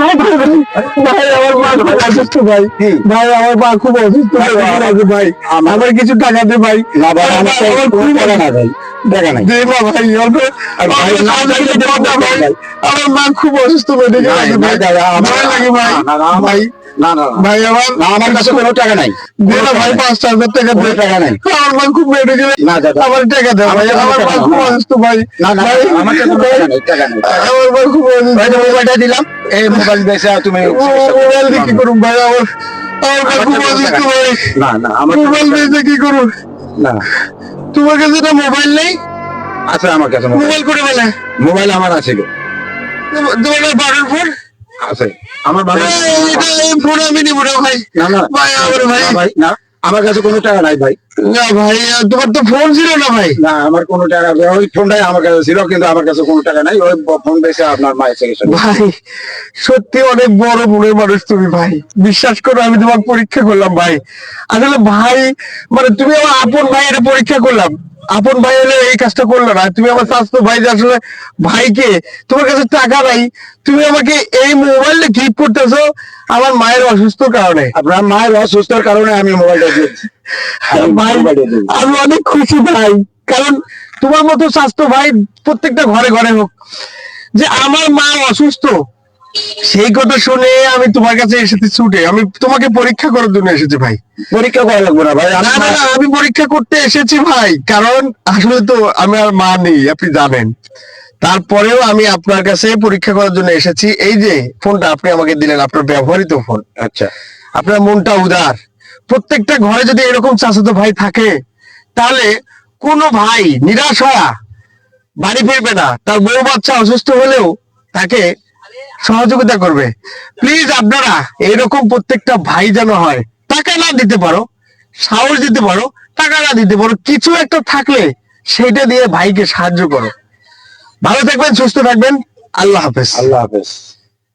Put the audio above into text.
আমার মা খুব অসুস্থ ভাই ভাই আমার মা খুব অসুস্থ ভাই আমার কিছু টাকা দে ভাই আমার মা খুব অসুস্থ ভাই ভাই ভাই না না। ভাই আমার আমার কাছে কোনো টাকা নাই। ভাই পাঁচ হাজার টাকা নাই। আমার মা খুব মেডিকেল না দাদা। আমার টাকা দে ভাই আমার আমার মা খুব অসুস্থ ভাই। না না আমার কাছে টাকা নাই টাকা নাই। আমার মা খুব অসুস্থ। ভাই, মোবাইলটা দিলাম। এই মোবাইল বেচে তুমি মোবাইল দিয়ে কি ভাই আমার আমার মা খুব কাছে অসুস্থ ভাই। না না আমার মোবাইল দিয়ে কি না। তোমার কাছে না মোবাইল নেই? আছে আমার কাছে মোবাইল। করে বলে মোবাইল আমার আছে গো। তোমার বাড়ির ফোন আছে। আমার বাবা ফোন আমি নিব না ভাই। না না। ভাই না, আমার কাছে কোনো টাকা নাই ভাই। না ভাই তোমার তো ফোন ছিল না ভাই। না আমার কোনো টাকা ওই ফোনটাই আমার কাছে ছিল কিন্তু আমার কাছে কোনো টাকা নাই। ওই ফোন বেচে আপনার মায়ের করছি। ভাই সত্যি অনেক বড় মনের মানুষ তুমি ভাই। বিশ্বাস করো আমি তোমার পরীক্ষা করলাম ভাই। আসলে ভাই মানে তুমি আমার আপন ভাই এটা পরীক্ষা করলাম। আপন ভাই হলে এই কাজটা করল না। তুমি আমার স্বাস্থ্য ভাই আসলে ভাইকে তোমার কাছে টাকা নাই তুমি আমাকে এই মোবাইলটা গিফট করতেছো আমার মায়ের অসুস্থ কারণে। আপনার মায়ের অসুস্থর কারণে আমি মোবাইলটা দিয়েছি। আমি অনেক খুশি ভাই কারণ তোমার মতো স্বাস্থ্য ভাই প্রত্যেকটা ঘরে ঘরে হোক যে আমার মা অসুস্থ সেই কথা শুনে আমি তোমার কাছে এসেছি ছুটে। আমি তোমাকে পরীক্ষা করার জন্য এসেছি ভাই। পরীক্ষা করা লাগবে না ভাই না আমি না আমি পরীক্ষা করতে এসেছি ভাই। কারণ আসলে তো আমি আর মা নেই আপনি জানেন। তারপরেও আমি আপনার কাছে পরীক্ষা করার জন্য এসেছি। এই যে ফোনটা আপনি আমাকে দিলেন আপনার ব্যবহৃত ফোন। আচ্ছা। আপনার মনটা উদার। প্রত্যেকটা ঘরে যদি এরকম চাচাতো ভাই থাকে তাহলে কোনো ভাই নিরাশ হওয়া বাড়ি ফিরবে না। তার বউ বাচ্চা অসুস্থ হলেও তাকে সহযোগিতা করবে। প্লিজ আপনারা এরকম প্রত্যেকটা ভাই যেন হয়, টাকা না দিতে পারো, সাহস দিতে পারো, টাকা না দিতে পারো, কিছু একটা থাকলে সেটা দিয়ে ভাইকে সাহায্য করো। ভালো থাকবেন, সুস্থ থাকবেন, আল্লাহ হাফেজ। আল্লাহ হাফেজ।